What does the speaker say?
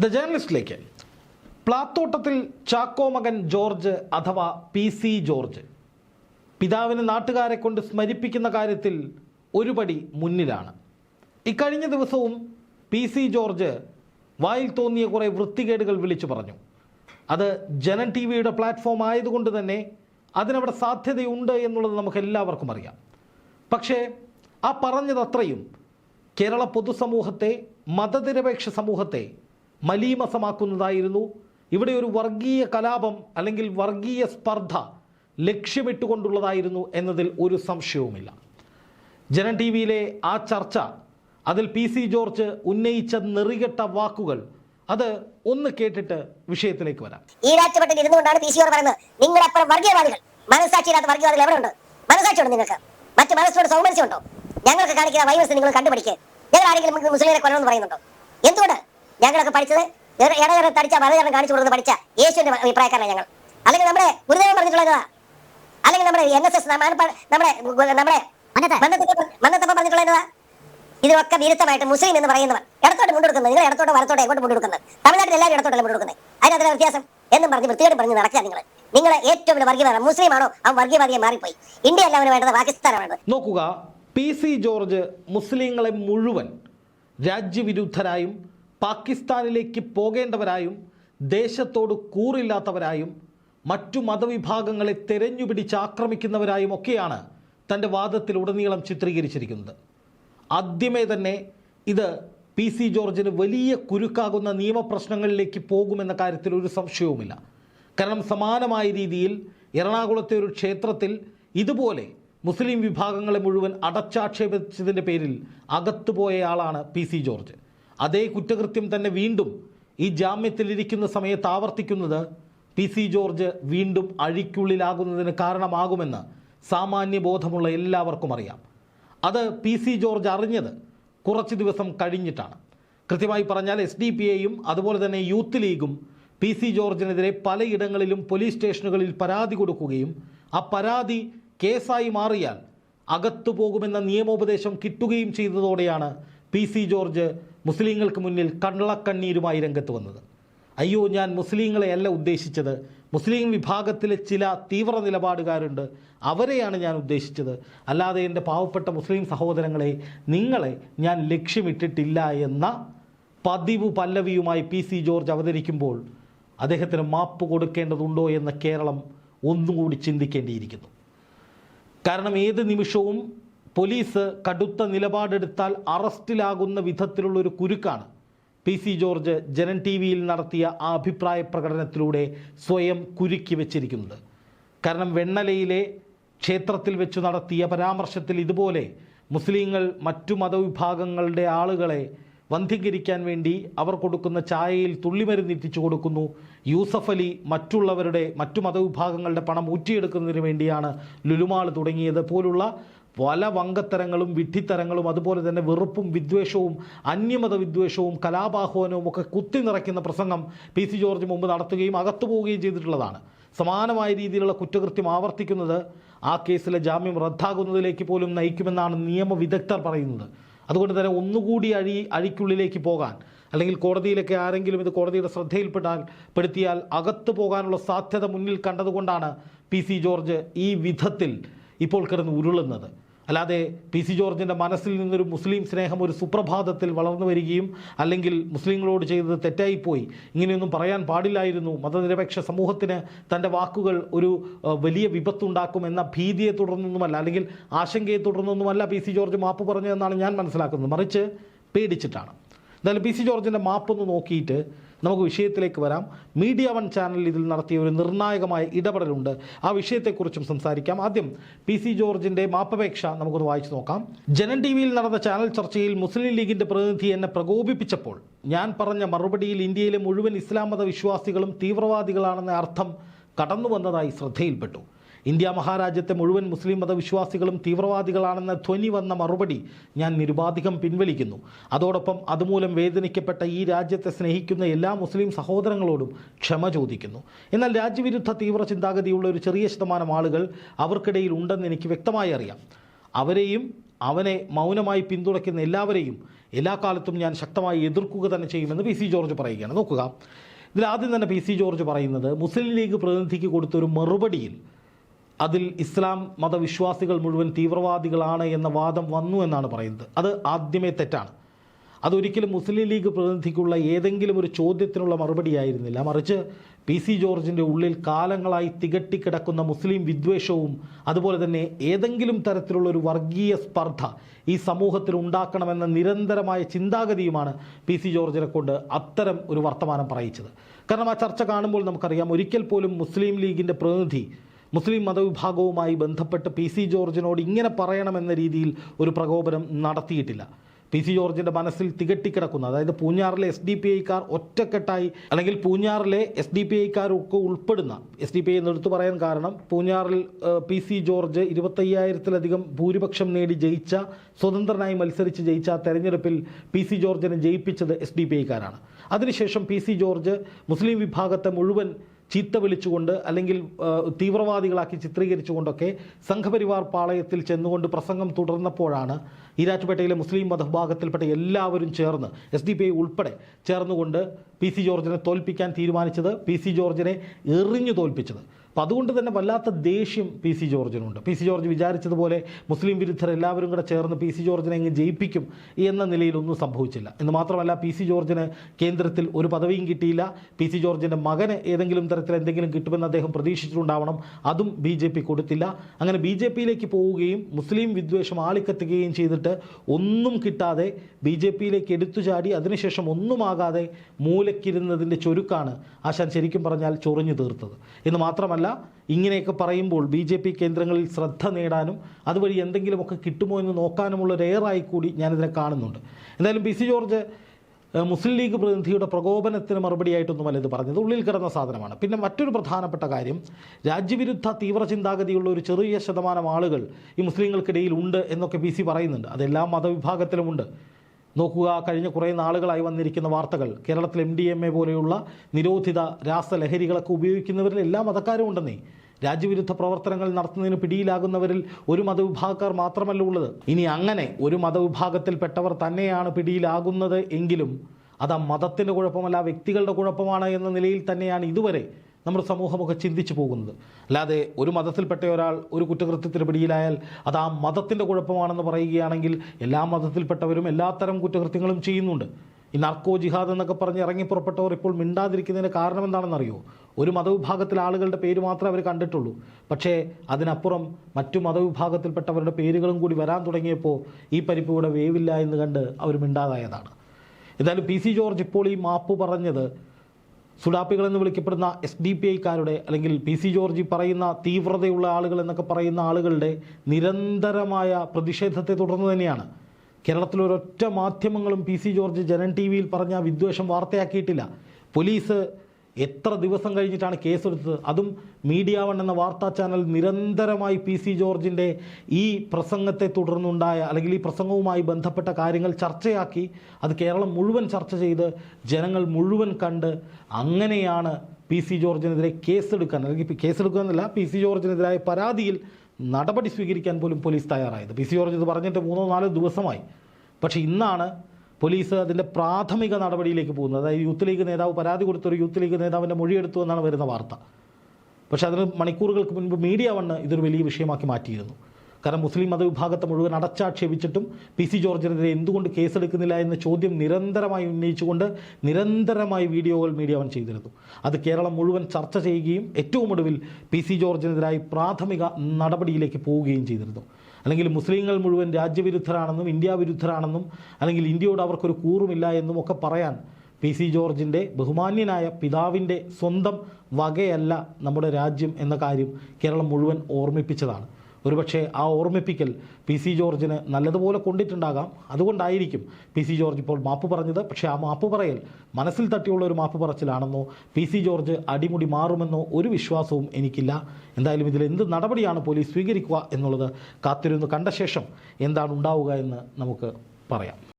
The ജേർണലിസ്റ്റിലേക്ക് പ്ലാത്തോട്ടത്തിൽ Chacko മകൻ George അഥവാ P C George. പിതാവിന് നാട്ടുകാരെ കൊണ്ട് സ്മരിപ്പിക്കുന്ന കാര്യത്തിൽ ഒരുപടി മുന്നിലാണ്. ഇക്കഴിഞ്ഞ ദിവസവും പി സി ജോർജ് വായിൽ തോന്നിയ കുറേ വൃത്തികേടുകൾ വിളിച്ചു പറഞ്ഞു. അത് ജനൻ ടി വിയുടെ പ്ലാറ്റ്ഫോം ആയതുകൊണ്ട് തന്നെ അതിനവിടെ സാധ്യതയുണ്ട് എന്നുള്ളത് നമുക്ക് എല്ലാവർക്കും അറിയാം. പക്ഷേ ആ പറഞ്ഞതത്രയും കേരള പൊതുസമൂഹത്തെ മതനിരപേക്ഷ സമൂഹത്തെ മലീമസമാക്കുന്നതായിരുന്നു. ഇവിടെ ഒരു വർഗീയ കലാപം അല്ലെങ്കിൽ വർഗീയ സ്പർദ്ധ ലക്ഷ്യമിട്ടുകൊണ്ടുള്ളതായിരുന്നു എന്നതിൽ ഒരു സംശയവുമില്ല. ജന ടി വിയിലെ ആ ചർച്ച അതിൽ പി സി ജോർജ് ഉന്നയിച്ച നെറികെട്ട വാക്കുകൾ അത് ഒന്ന് കേട്ടിട്ട് വിഷയത്തിലേക്ക് വരാം. ഈ ഈരാറ്റുപെട്ടിൽ ഇരുന്നുകൊണ്ടാണ് പി സി ഓർ പറയുന്നത് നിങ്ങളെപ്പോഴും വർഗീയവാദികൾ. മനസ്സാക്ഷിയില്ലാത്ത വർഗീയവാദികൾ എവിടെ ഉണ്ട് മനസ്സാക്ഷിയുണ്ട് നിങ്ങൾക്ക്? മറ്റ് മനസ്സിനോട് സൗമനസ്യം ഉണ്ടോ ഞങ്ങൾക്ക് കാണിക്കുന്ന വൈവസ് നിങ്ങൾ കണ്ടുപിടിക്കുക ഞങ്ങൾ ആരെങ്കിലും മുസ്ലിങ്ങളെ കൊല്ലണമെന്ന് പറയുന്നുണ്ടോ? എന്തുകൊണ്ട് ഞങ്ങളൊക്കെ പഠിച്ചത്. ഇടകര തടിച്ച മതകരണം കാണിച്ചു കൊടുത്ത് പഠിച്ച യേശുവിന്റെ അഭിപ്രായക്കാരനാണ് ഞങ്ങൾ. അല്ലെങ്കിൽ നമ്മുടെ ഗുരുദേവൻ പറഞ്ഞിട്ടുള്ളതാ. അല്ലെങ്കിൽ നമ്മുടെ എൻ എസ് എസ് നമ്മുടെ നമ്മുടെ മന്നത്തപ്പ പറഞ്ഞിട്ടുള്ളതാ. ഇതിനൊക്കെ വിരുദ്ധമായിട്ട് മുസ്ലിം എന്ന് പറയുന്നവർ ഇടത്തോട്ട് മുണ്ടെടുക്കുന്നത് നിങ്ങൾ ഇടത്തോട്ട് വലത്തോട്ട് എങ്ങോട്ട് മുണ്ടെടുക്കുന്നത് തമിഴ്നാട്ടിൽ എല്ലാവരും ഇടത്തോട്ടല്ല മുണ്ടെടുക്കുന്നത് അതിനകത്ത് വ്യത്യാസം. എന്നും പറഞ്ഞ് വൃത്തിയോട് പറഞ്ഞ് നടക്കുക നിങ്ങൾ നിങ്ങൾ ഏറ്റവും വലിയ വർഗീയവാദം മുസ്ലിം ആണോ അവൻ വർഗീയവാദിയെ മാറിപ്പോയി. ഇന്ത്യ എല്ലാവരും വേണ്ടത് പാകിസ്ഥാനാണ് വേണ്ടത്. നോക്കുക. പി സി ജോർജ് മുസ്ലിങ്ങളെ മുഴുവൻ രാജ്യവിരുദ്ധരായും പാകിസ്ഥാനിലേക്ക് പോകേണ്ടവരായും ദേശത്തോട് കൂറില്ലാത്തവരായും മറ്റു മതവിഭാഗങ്ങളെ തെരഞ്ഞുപിടിച്ച് ആക്രമിക്കുന്നവരായും ഒക്കെയാണ് തന്റെ വാദത്തിൽ ഉടനീളം ചിത്രീകരിച്ചിരിക്കുന്നത്. ആദ്യമേ തന്നെ ഇത് പി സി ജോർജിന് വലിയ കുരുക്കാകുന്ന നിയമപ്രശ്നങ്ങളിലേക്ക് പോകുമെന്ന കാര്യത്തിൽ ഒരു സംശയവുമില്ല. കാരണം സമാനമായ രീതിയിൽ എറണാകുളത്തെ ഒരു ക്ഷേത്രത്തിൽ ഇതുപോലെ മുസ്ലിം വിഭാഗങ്ങളെ മുഴുവൻ അടച്ചാക്ഷേപിച്ചതിന്റെ പേരിൽ അകത്തുപോയ ആളാണ് പി സി ജോർജ്. അതേ കുറ്റകൃത്യം തന്നെ വീണ്ടും ഈ ജാമ്യത്തിലിരിക്കുന്ന സമയത്ത് ആവർത്തിക്കുന്നത് പി സി ജോർജ് വീണ്ടും അഴിക്കുള്ളിലാകുന്നതിന് കാരണമാകുമെന്ന് സാമാന്യ ബോധമുള്ള എല്ലാവർക്കും അറിയാം. അത് പി സി ജോർജ് അറിഞ്ഞത് കുറച്ച് ദിവസം കഴിഞ്ഞിട്ടാണ്. കൃത്യമായി പറഞ്ഞാൽ എസ് ഡി പി എയും അതുപോലെ തന്നെ യൂത്ത് ലീഗും പി സി ജോർജിനെതിരെ പലയിടങ്ങളിലും പോലീസ് സ്റ്റേഷനുകളിൽ പരാതി കൊടുക്കുകയും ആ പരാതി കേസായി മാറിയാൽ അകത്തു പോകുമെന്ന നിയമോപദേശം കിട്ടുകയും ചെയ്തതോടെയാണ് പി സി ജോർജ് മുസ്ലിങ്ങൾക്ക് മുന്നിൽ കള്ളക്കണ്ണീരുമായി രംഗത്ത് വന്നത്. അയ്യോ ഞാൻ മുസ്ലിങ്ങളെയല്ല ഉദ്ദേശിച്ചത്. മുസ്ലിം വിഭാഗത്തിലെ ചില തീവ്ര നിലപാടുകാരുണ്ട്. അവരെയാണ് ഞാൻ ഉദ്ദേശിച്ചത്. അല്ലാതെ എന്റെ പാവപ്പെട്ട മുസ്ലിം സഹോദരങ്ങളെ നിങ്ങളെ ഞാൻ ലക്ഷ്യമിട്ടിട്ടില്ല എന്ന പതിവ് പല്ലവിയുമായി പി സി ജോർജ് അവതരിക്കുമ്പോൾ അദ്ദേഹത്തിന് മാപ്പ് കൊടുക്കേണ്ടതുണ്ടോ എന്ന കേരളം ഒന്നുകൂടി ചിന്തിക്കേണ്ടിയിരിക്കുന്നു. കാരണം ഏത് നിമിഷവും പോലീസ് കടുത്ത നിലപാടെടുത്താൽ അറസ്റ്റിലാകുന്ന വിധത്തിലുള്ളൊരു കുരുക്കാണ്. P C George Janam T വിയിൽ നടത്തിയ ആ അഭിപ്രായ പ്രകടനത്തിലൂടെ സ്വയം കുരുക്കി വെച്ചിരിക്കുന്നത്. കാരണം വെണ്ണലയിലെ ക്ഷേത്രത്തിൽ വെച്ച് നടത്തിയ പരാമർശത്തിൽ ഇതുപോലെ മുസ്ലിങ്ങൾ മറ്റു മതവിഭാഗങ്ങളുടെ ആളുകളെ വന്ധീകരിക്കാൻ വേണ്ടി അവർ കൊടുക്കുന്ന ചായയിൽ തുള്ളിമരുന്നിറ്റിച്ചു കൊടുക്കുന്നു. യൂസഫ് അലി മറ്റുള്ളവരുടെ മറ്റു മതവിഭാഗങ്ങളുടെ പണം ഊറ്റിയെടുക്കുന്നതിന് വേണ്ടിയാണ് ലുലുമാൾ തുടങ്ങിയത്. പോലുള്ള പല വങ്കത്തരങ്ങളും വിഡ്ഢിത്തരങ്ങളും അതുപോലെ തന്നെ വെറുപ്പും വിദ്വേഷവും അന്യമത വിദ്വേഷവും കലാപാഹ്വാനവും ഒക്കെ കുത്തി നിറയ്ക്കുന്ന പ്രസംഗം പി സി ജോർജ് മുമ്പ് നടത്തുകയും അകത്തു പോവുകയും ചെയ്തിട്ടുള്ളതാണ്. സമാനമായ രീതിയിലുള്ള കുറ്റകൃത്യം ആവർത്തിക്കുന്നത് ആ കേസിലെ ജാമ്യം റദ്ദാകുന്നതിലേക്ക് പോലും നയിക്കുമെന്നാണ് നിയമവിദഗ്ധർ പറയുന്നത്. അതുകൊണ്ട് തന്നെ ഒന്നുകൂടി അഴി അഴിക്കുള്ളിലേക്ക് പോകാൻ അല്ലെങ്കിൽ കോടതിയിലൊക്കെ ആരെങ്കിലും ഇത് കോടതിയുടെ ശ്രദ്ധയിൽപ്പെട്ടാൽ പെടുത്തിയാൽ അകത്തു പോകാനുള്ള സാധ്യത മുന്നിൽ കണ്ടതുകൊണ്ടാണ് പി സി ജോർജ് ഈ വിധത്തിൽ ഇപ്പോൾ കിടന്ന് ഉരുളുന്നത്. അല്ലാതെ പി സി ജോർജിന്റെ മനസ്സിൽ നിന്നൊരു മുസ്ലിം സ്നേഹം ഒരു സുപ്രഭാതത്തിൽ വളർന്നു വരികയും അല്ലെങ്കിൽ മുസ്ലിങ്ങളോട് ചെയ്തത് തെറ്റായിപ്പോയി ഇങ്ങനെയൊന്നും പറയാൻ പാടില്ലായിരുന്നു. മതനിരപേക്ഷ സമൂഹത്തിന് തന്റെ വാക്കുകൾ ഒരു വലിയ വിപത്തുണ്ടാക്കും എന്ന ഭീതിയെ തുടർന്നൊന്നുമല്ല അല്ലെങ്കിൽ ആശങ്കയെ തുടർന്നൊന്നുമല്ല പി സി ജോർജ് മാപ്പ് പറഞ്ഞതെന്നാണ് ഞാൻ മനസ്സിലാക്കുന്നത്. മറിച്ച് പേടിച്ചിട്ടാണ്. എന്തായാലും പി സി ജോർജിന്റെ മാപ്പൊന്ന് നോക്കിയിട്ട് നമുക്ക് വിഷയത്തിലേക്ക് വരാം. മീഡിയ വൺ ചാനൽ ഇതിൽ നടത്തിയ ഒരു നിർണായകമായ ഇടപെടലുണ്ട്. ആ വിഷയത്തെക്കുറിച്ചും സംസാരിക്കാം. ആദ്യം പി സി ജോർജിന്റെ മാപ്പപേക്ഷ നമുക്കൊന്ന് വായിച്ചു നോക്കാം. ജനൻ ടി വിയിൽ നടന്ന ചാനൽ ചർച്ചയിൽ മുസ്ലിം ലീഗിന്റെ പ്രതിനിധി എന്നെ പ്രകോപിപ്പിച്ചപ്പോൾ ഞാൻ പറഞ്ഞ മറുപടിയിൽ ഇന്ത്യയിലെ മുഴുവൻ ഇസ്ലാം മത വിശ്വാസികളും തീവ്രവാദികളാണെന്ന അർത്ഥം കടന്നു വന്നതായി ശ്രദ്ധയിൽപ്പെട്ടു. ഇന്ത്യ മഹാരാജ്യത്തെ മുഴുവൻ മുസ്ലിം മതവിശ്വാസികളും തീവ്രവാദികളാണെന്ന ധ്വനി വന്ന മറുപടി ഞാൻ നിരുപാധികം പിൻവലിക്കുന്നു. അതോടൊപ്പം അതുമൂലം വേദനിക്കപ്പെട്ട ഈ രാജ്യത്തെ സ്നേഹിക്കുന്ന എല്ലാ മുസ്ലിം സഹോദരങ്ങളോടും ക്ഷമ ചോദിക്കുന്നു. എന്നാൽ രാജ്യവിരുദ്ധ തീവ്ര ചിന്താഗതിയുള്ള ഒരു ചെറിയ ശതമാനം ആളുകൾ അവർക്കിടയിൽ ഉണ്ടെന്ന് എനിക്ക് വ്യക്തമായി അറിയാം. അവരെയും അവനെ മൗനമായി പിന്തുണയ്ക്കുന്ന എല്ലാവരെയും എല്ലാ കാലത്തും ഞാൻ ശക്തമായി എതിർക്കുക തന്നെ ചെയ്യുമെന്ന് പി സി ജോർജ് പറയുകയാണ്. നോക്കുക. ഇതിൽ ആദ്യം തന്നെ പി സി ജോർജ് പറയുന്നത് മുസ്ലിം ലീഗ് പ്രതിനിധിക്ക് കൊടുത്തൊരു മറുപടിയിൽ അതിൽ ഇസ്ലാം മതവിശ്വാസികൾ മുഴുവൻ തീവ്രവാദികളാണ് എന്ന വാദം വന്നു എന്നാണ് പറയുന്നത്. അത് ആദ്യമേ തെറ്റാണ്. അതൊരിക്കലും മുസ്ലിം ലീഗ് പ്രതിനിധിക്കുള്ള ഏതെങ്കിലും ഒരു ചോദ്യത്തിനുള്ള മറുപടിയായിരുന്നില്ല. മറിച്ച് പി സി ജോർജിന്റെ ഉള്ളിൽ കാലങ്ങളായി തികട്ടിക്കിടക്കുന്ന മുസ്ലിം വിദ്വേഷവും അതുപോലെ തന്നെ ഏതെങ്കിലും തരത്തിലുള്ള ഒരു വർഗീയ സ്പർദ്ധ ഈ സമൂഹത്തിൽ ഉണ്ടാക്കണമെന്ന നിരന്തരമായ ചിന്താഗതിയുമാണ് പി സി ജോർജിനെ കൊണ്ട് അത്തരം ഒരു വർത്തമാനം പറയിച്ചത്. കാരണം ആ ചർച്ച കാണുമ്പോൾ നമുക്കറിയാം ഒരിക്കൽ പോലും മുസ്ലിം ലീഗിന്റെ പ്രതിനിധി മുസ്ലിം മതവിഭാഗവുമായി ബന്ധപ്പെട്ട് പി സി ജോർജിനോട് ഇങ്ങനെ പറയണമെന്ന രീതിയിൽ ഒരു പ്രകോപനം നടത്തിയിട്ടില്ല. പി സി ജോർജിന്റെ മനസ്സിൽ തികട്ടിക്കിടക്കുന്ന. അതായത് പൂഞ്ഞാറിലെ എസ് ഡി പി ഐക്കാർ ഒറ്റക്കെട്ടായി അല്ലെങ്കിൽ പൂഞ്ഞാറിലെ എസ് ഡി പി ഐക്കാരൊക്കെ ഉൾപ്പെടുന്ന എസ് ഡി പി ഐ എന്നെടുത്തു പറയാൻ കാരണം പൂഞ്ഞാറിൽ പി സി ജോർജ് ഇരുപത്തയ്യായിരത്തിലധികം ഭൂരിപക്ഷം നേടി ജയിച്ച സ്വതന്ത്രനായി മത്സരിച്ച് ജയിച്ച തെരഞ്ഞെടുപ്പിൽ പി സി ജോർജിനെ ജയിപ്പിച്ചത് എസ് ഡി പി ഐക്കാരാണ്. അതിനുശേഷം പി സി ജോർജ് മുസ്ലിം വിഭാഗത്തെ മുഴുവൻ ചീത്ത വിളിച്ചുകൊണ്ട് അല്ലെങ്കിൽ തീവ്രവാദികളാക്കി ചിത്രീകരിച്ചുകൊണ്ടൊക്കെ സംഘപരിവാർ പാളയത്തിൽ ചെന്നുകൊണ്ട് പ്രസംഗം തുടർന്നപ്പോഴാണ് ഈരാറ്റുപേട്ടയിലെ മുസ്ലിം മതവിഭാഗത്തിൽപ്പെട്ട എല്ലാവരും ചേർന്ന് എസ് ഡി പി ഐ ഉൾപ്പെടെ ചേർന്നുകൊണ്ട് പി സി ജോർജിനെ തോൽപ്പിക്കാൻ തീരുമാനിച്ചത് പി സി ജോർജിനെ എറിഞ്ഞു തോൽപ്പിച്ചത്. അപ്പം അതുകൊണ്ട് തന്നെ വല്ലാത്ത ദേഷ്യം പി സി ജോർജിനുണ്ട്. പി സി ജോർജ് വിചാരിച്ചതുപോലെ മുസ്ലിം വിരുദ്ധർ എല്ലാവരും കൂടെ ചേർന്ന് പി സി ജോർജിനെ അങ്ങ് ജയിപ്പിക്കും എന്ന നിലയിലൊന്നും സംഭവിച്ചില്ല. എന്ന് മാത്രമല്ല പി സി ജോർജിന് കേന്ദ്രത്തിൽ ഒരു പദവിയും കിട്ടിയില്ല. പി സി ജോർജിന്റെ മകന് ഏതെങ്കിലും തരത്തിൽ എന്തെങ്കിലും കിട്ടുമെന്ന് അദ്ദേഹം പ്രതീക്ഷിച്ചിട്ടുണ്ടാവണം. അതും ബി ജെ പി കൊടുത്തില്ല. അങ്ങനെ ബി ജെ പിയിലേക്ക് പോവുകയും മുസ്ലിം വിദ്വേഷം ആളിക്കത്തുകയും ചെയ്തിട്ട് ഒന്നും കിട്ടാതെ ബി ജെ പിയിലേക്ക് എടുത്തു ചാടി അതിനുശേഷം ഒന്നുമാകാതെ മൂലക്കിരുന്നതിന്റെ ചുരുക്കാണ് ആശാൻ ശരിക്കും പറഞ്ഞാൽ ചൊറിഞ്ഞു തീർത്തത്. എന്ന് മാത്രമല്ല ഇങ്ങനെയൊക്കെ പറയുമ്പോൾ ബി ജെ പി കേന്ദ്രങ്ങളിൽ ശ്രദ്ധ നേടാനും അതുവഴി എന്തെങ്കിലുമൊക്കെ കിട്ടുമോ എന്ന് നോക്കാനുമുള്ള ഒരു എയറായി കൂടി ഞാനിതിനെ കാണുന്നുണ്ട്. എന്തായാലും P C George Muslim League പ്രതിനിധിയുടെ പ്രകോപനത്തിന് മറുപടിയായിട്ടൊന്നുമല്ല ഇത് പറഞ്ഞത്. ഉള്ളിൽ കിടന്ന സാധനമാണ്. പിന്നെ മറ്റൊരു പ്രധാനപ്പെട്ട കാര്യം രാജ്യവിരുദ്ധ തീവ്ര ചിന്താഗതിയുള്ള ഒരു ചെറിയ ശതമാനം ആളുകൾ ഈ മുസ്ലിങ്ങൾക്കിടയിൽ ഉണ്ട് എന്നൊക്കെ പി സി പറയുന്നുണ്ട്. അതെല്ലാ മതവിഭാഗത്തിലുമുണ്ട് നോക്കുക. കഴിഞ്ഞ കുറേ നാളുകളായി വന്നിരിക്കുന്ന വാർത്തകൾ. കേരളത്തിൽ എം ഡി എം എ പോലെയുള്ള നിരോധിത രാസലഹരികളൊക്കെ ഉപയോഗിക്കുന്നവരിൽ എല്ലാ മതക്കാരും ഉണ്ടെന്നേ. രാജ്യവിരുദ്ധ പ്രവർത്തനങ്ങൾ നടത്തുന്നതിന് പിടിയിലാകുന്നവരിൽ ഒരു മതവിഭാഗക്കാർ മാത്രമല്ല ഉള്ളത്. ഇനി അങ്ങനെ ഒരു മതവിഭാഗത്തിൽപ്പെട്ടവർ തന്നെയാണ് പിടിയിലാകുന്നത് എങ്കിലും അത് ആ മതത്തിന്റെ കുഴപ്പമല്ല വ്യക്തികളുടെ കുഴപ്പമാണ് എന്ന നിലയിൽ തന്നെയാണ് ഇതുവരെ നമ്മുടെ സമൂഹമൊക്കെ ചിന്തിച്ചു പോകുന്നത്. അല്ലാതെ ഒരു മതത്തിൽപ്പെട്ട ഒരാൾ ഒരു കുറ്റകൃത്യത്തിന് പിടിയിലായാൽ അത് ആ മതത്തിന്റെ കുഴപ്പമാണെന്ന് പറയുകയാണെങ്കിൽ എല്ലാ മതത്തിൽപ്പെട്ടവരും എല്ലാത്തരം കുറ്റകൃത്യങ്ങളും ചെയ്യുന്നുണ്ട്. ഈ നർക്കോ ജിഹാദ് എന്നൊക്കെ പറഞ്ഞ് ഇറങ്ങി പുറപ്പെട്ടവർ ഇപ്പോൾ മിണ്ടാതിരിക്കുന്നതിന് കാരണം എന്താണെന്നറിയോ? ഒരു മതവിഭാഗത്തിലെ ആളുകളുടെ പേര് മാത്രമേ അവർ കണ്ടിട്ടുള്ളൂ. പക്ഷേ അതിനപ്പുറം മറ്റു മതവിഭാഗത്തിൽപ്പെട്ടവരുടെ പേരുകളും കൂടി വരാൻ തുടങ്ങിയപ്പോൾ ഈ പരിപ്പ് ഇവിടെ വേവില്ല എന്ന് കണ്ട് അവർ മിണ്ടാതായതാണ്. എന്തായാലും പി സി ജോർജ് ഇപ്പോൾ ഈ മാപ്പ് പറഞ്ഞത് സുഡാപ്പികൾ എന്ന് വിളിക്കപ്പെടുന്ന എസ് ഡി പി ഐക്കാരുടെ അല്ലെങ്കിൽ പി സി ജോർജ് പറയുന്ന തീവ്രതയുള്ള ആളുകൾ എന്നൊക്കെ പറയുന്ന ആളുകളുടെ നിരന്തരമായ പ്രതിഷേധത്തെ തുടർന്ന് തന്നെയാണ്. കേരളത്തിൽ ഒരൊറ്റ മാധ്യമങ്ങളും P C George Janam T വിയിൽ പറഞ്ഞ വിദ്വേഷം വാർത്തയാക്കിയിട്ടില്ല. പോലീസ് എത്ര ദിവസം കഴിഞ്ഞിട്ടാണ് കേസെടുത്തത്? അതും മീഡിയ വൺ എന്ന വാർത്താ ചാനൽ നിരന്തരമായി പി സി ജോർജിന്റെ ഈ പ്രസംഗത്തെ തുടർന്നുണ്ടായ അല്ലെങ്കിൽ ഈ പ്രസംഗവുമായി ബന്ധപ്പെട്ട കാര്യങ്ങൾ ചർച്ചയാക്കി അത് കേരളം മുഴുവൻ ചർച്ച ചെയ്ത് ജനങ്ങൾ മുഴുവൻ കണ്ട് അങ്ങനെയാണ് പി സി ജോർജിനെതിരെ കേസെടുക്കാൻ അല്ലെങ്കിൽ കേസെടുക്കുക എന്നല്ല പി സി ജോർജിനെതിരായ പരാതിയിൽ നടപടി സ്വീകരിക്കാൻ പോലും പോലീസ് തയ്യാറായത്. പി സി ജോർജ് ഇത് പറഞ്ഞിട്ട് മൂന്നോ നാലോ ദിവസമായി. പക്ഷേ ഇന്നാണ് പോലീസ് അതിന്റെ പ്രാഥമിക നടപടിയിലേക്ക് പോകുന്നത് അതായത് യൂത്ത് ലീഗ് നേതാവ് പരാതി കൊടുത്തൊരു യൂത്ത് ലീഗ് നേതാവിന്റെ മൊഴിയെടുത്തു എന്നാണ് വരുന്ന വാർത്ത. പക്ഷേ അതിന് മണിക്കൂറുകൾക്ക് മുൻപ് മീഡിയ വണ്ണ് ഇതൊരു വലിയ വിഷയമാക്കി മാറ്റിയിരുന്നു. കാരണം മുസ്ലിം മതവിഭാഗത്തെ മുഴുവൻ അടച്ചാക്ഷേപിച്ചിട്ടും പി സി ജോർജിനെതിരെ എന്തുകൊണ്ട് കേസെടുക്കുന്നില്ല എന്ന ചോദ്യം നിരന്തരമായി ഉന്നയിച്ചുകൊണ്ട് നിരന്തരമായി വീഡിയോകൾ മീഡിയ വൺ ചെയ്തിരുന്നു. അത് കേരളം മുഴുവൻ ചർച്ച ചെയ്യുകയും ഏറ്റവും ഒടുവിൽ പി സി ജോർജിനെതിരായി പ്രാഥമിക നടപടിയിലേക്ക് പോവുകയും ചെയ്തിരുന്നു. അല്ലെങ്കിൽ മുസ്ലിങ്ങൾ മുഴുവൻ രാജ്യവിരുദ്ധരാണെന്നും ഇന്ത്യ വിരുദ്ധരാണെന്നും അല്ലെങ്കിൽ ഇന്ത്യയോട് അവർക്കൊരു കൂറുമില്ല എന്നും ഒക്കെ പറയാൻ പി സി ജോർജിന്റെ ബഹുമാന്യനായ പിതാവിന്റെ സ്വന്തം വകയല്ല നമ്മുടെ രാജ്യം എന്ന കാര്യം കേരളം മുഴുവൻ ഓർമ്മിപ്പിച്ചതാണ്. ഒരുപക്ഷെ ആ ഓർമ്മിപ്പിക്കൽ പി സി ജോർജിന് നല്ലതുപോലെ കൊണ്ടിട്ടുണ്ടാകാം. അതുകൊണ്ടായിരിക്കും പി സി ജോർജ് ഇപ്പോൾ മാപ്പ് പറഞ്ഞത്. പക്ഷേ ആ മാപ്പ് പറയൽ മനസ്സിൽ തട്ടിയുള്ള ഒരു മാപ്പ് പറച്ചിലാണെന്നോ പി സി ജോർജ് അടിമുടി മാറുമെന്നോ ഒരു വിശ്വാസവും എനിക്കില്ല. എന്തായാലും ഇതിൽ എന്ത് നടപടിയാണ് പോലീസ് സ്വീകരിക്കുക എന്നുള്ളത് കാത്തിരുന്ന് കണ്ട ശേഷം എന്താണ് ഉണ്ടാവുക എന്ന് നമുക്ക് പറയാം.